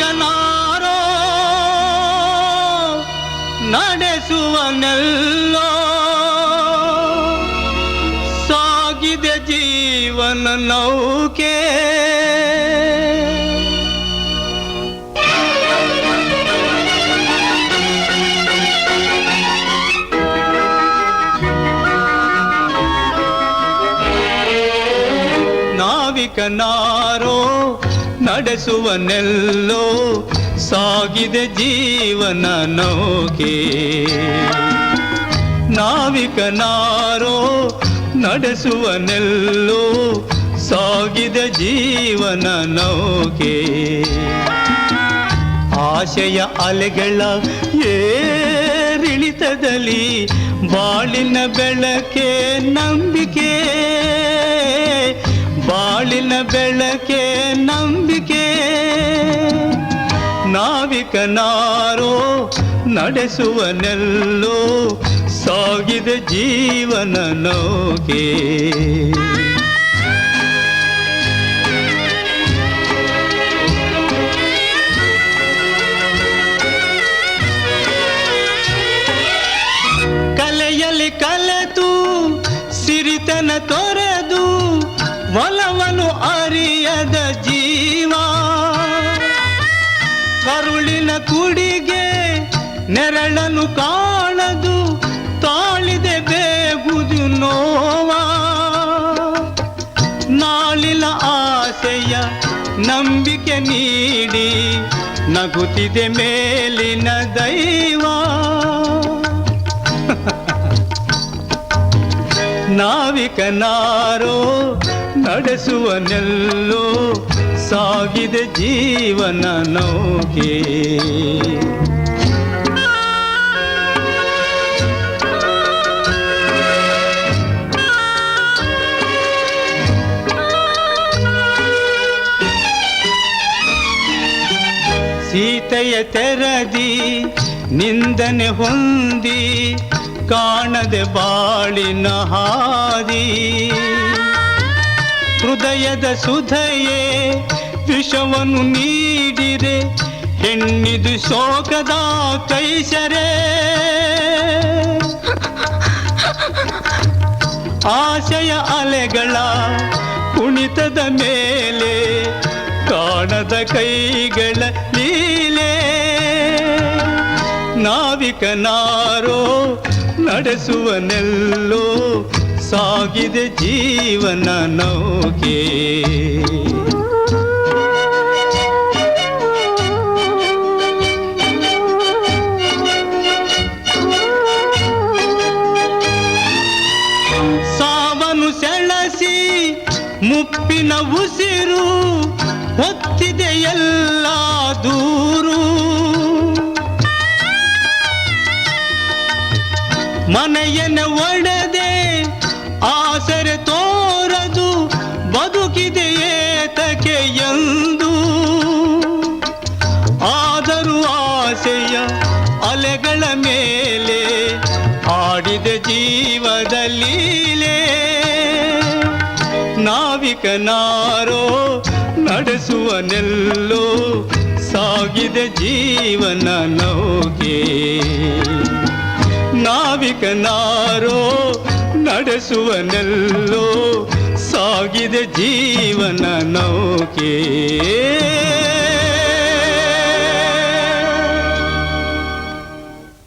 ನಾವಿಕನಾರೋ ನಡೆಸುವನೆಲ್ಲೋ. ಸಾಗಿದೆ ಜೀವನ ನೌಕೆ. ನಾವಿಕನಾರೋ ನಡೆಸುವನೆಲ್ಲೋ ಸಾಗಿದೆ ಜೀವನ ನೌಕೆ. ನಾವಿಕನಾರೋ ನಡೆಸುವನೆಲ್ಲೋ ಸಾಗಿದೆ ಜೀವನ ನೌಕೆ. ಆಶಯ ಅಲೆಗಳ ಏರಿಳಿತದಲ್ಲಿ ಬಾಳಿನ ಬೆಳಕೆ ನಂಬಿಕೆ. ಬಾಳಿನ ಬೆಳಕೆ ನಂಬಿಕೆ ನಾವಿಕನಾರೋ ನಡೆಸುವನೆಲ್ಲೋ ಸಾಗಿದೆ ಜೀವನ ನೌಕೆ. ಕಲೆಯಲ್ಲಿ ಕಲೆತು ಸಿರಿತನ ತೊರೆದು ಒಲವನು ಅರಿಯದ ಜೀವ. ಕುಡಿಗೆ ನೆರಳನು ಕಾಣದು ತಾಳಿದೆ ಬೇಗುದು ನೋವ. ನಾಳಿನ ಆಸೆಯ ನಂಬಿಕೆ ನೀಡಿ ನಗುತ್ತಿದೆ ಮೇಲಿನ ದೈವ. ನಾವಿಕನಾರೋ ನಡೆಸುವನೆಲ್ಲೋ ಸಾಗಿದೆ ಜೀವನ ನೌಕೆ. ಸೀತೆಯ ತೆರದಿ ನಿಂದನೆ ಹೊಂದಿ ಕಾಣದೆ ಬಾಳಿನ ಹಾದಿ. ಹೃದಯದ ಸುಧಯೇ, ವಿಷವನ್ನು ನೀಡಿರೆ, ಹೆಣ್ಣಿದು ಶೋಕದ ಕೈಸರೆ. ಆಶಯ ಅಲೆಗಳ ಕುಣಿತದ ಮೇಲೆ, ಕಾಣದ ಕೈಗಳ ಲೀಲೆ. ನಾವಿಕನಾರೋ, ನಡೆಸುವನೆಲ್ಲೋ ಸಾಗಿದೆ ಜೀವನ ನೌಕೆ. ಸಾವನು ಸೆಳಸಿ ಮುಪ್ಪಿನ ಉಸಿರು ಹೊತ್ತಿದೆ ಎಲ್ಲ ದೂರು. ಮನೆಯನ್ನು ಒಡೆದೆ ಅಲೆಗಳ ಮೇಲೆ ಆಡಿದ ಜೀವದ ಲೀಲೆ. ನಾವಿಕನಾರೋ ನಡೆಸುವನೆಲ್ಲೋ ಸಾಗಿದ ಜೀವನ ನೌಕೆ. ನಾವಿಕನಾರೋ ನಡೆಸುವನೆಲ್ಲೋ ಸಾಗಿದ ಜೀವನ ನೌಕೆ.